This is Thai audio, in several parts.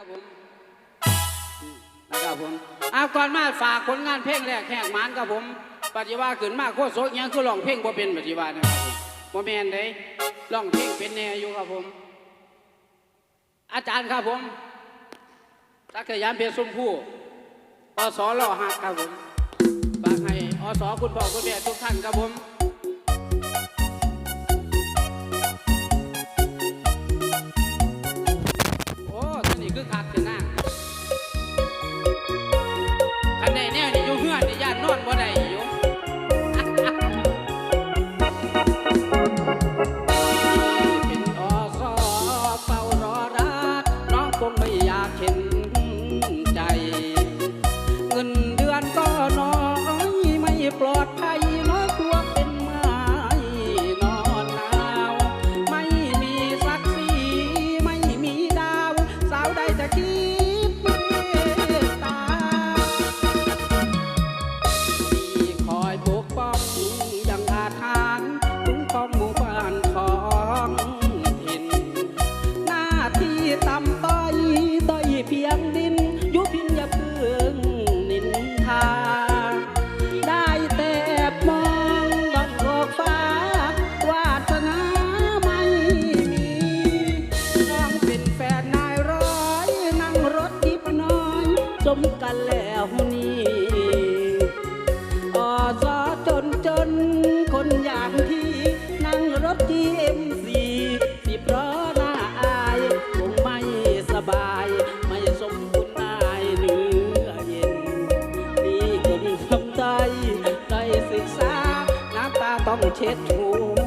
ครับผมอืมนะครับผมอาก่อนมาฝากผลงานเพลงแรกแหกหมานครับผม ปฏิวาขึ้นมากโคตรโซกยังคือร้องเพลงบ่เป็นปฏิวานะครับผมบ่แม่นเด้ร้องเพลงเป็นแน่อยู่ครับผม อาจารย์ครับผมตักขยานเพชรสมผู้อสอล่อหักครับผมฝากให้อสอคุณพ่อคุณแม่ทุกท่านครับผม แล้วนี่อสอจนจนคนอย่างพี่นั่งรถทีเอ็มซีสิเพราะหน้าอายคงไม่สบาย ไม่สมบุญนายเนื้อเย็นนี่คนทำใจได้ศึกษาน้ำตาต้องเช็ดหั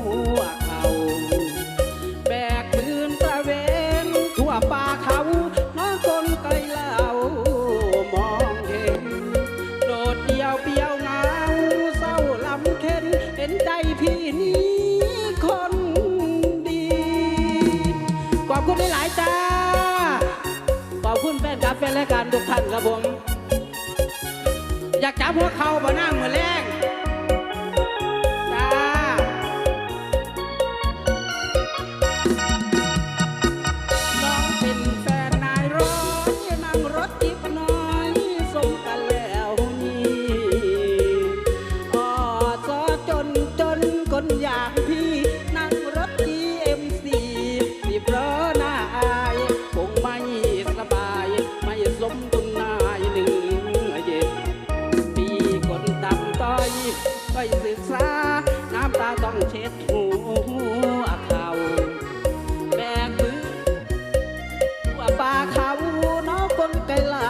อบคุณหลายๆจ้า ขอบคุณแฟนคลับแฟนรายการทุกท่านครับผม อยากจับหัวเข่าบ่นั่งเหมือนแรง ศึกษา น้ำตาต้องเช็ดหูเขาแบกมือว่าป่าเขาน้องคนไกลเล่า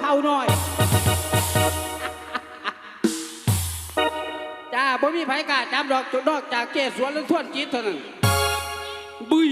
เข่าหน่อย จ้าบ่มีไผกล้าจับดอกจุดนอกจากเกศสวนหรือท่วนจีดเท่านั้นบุย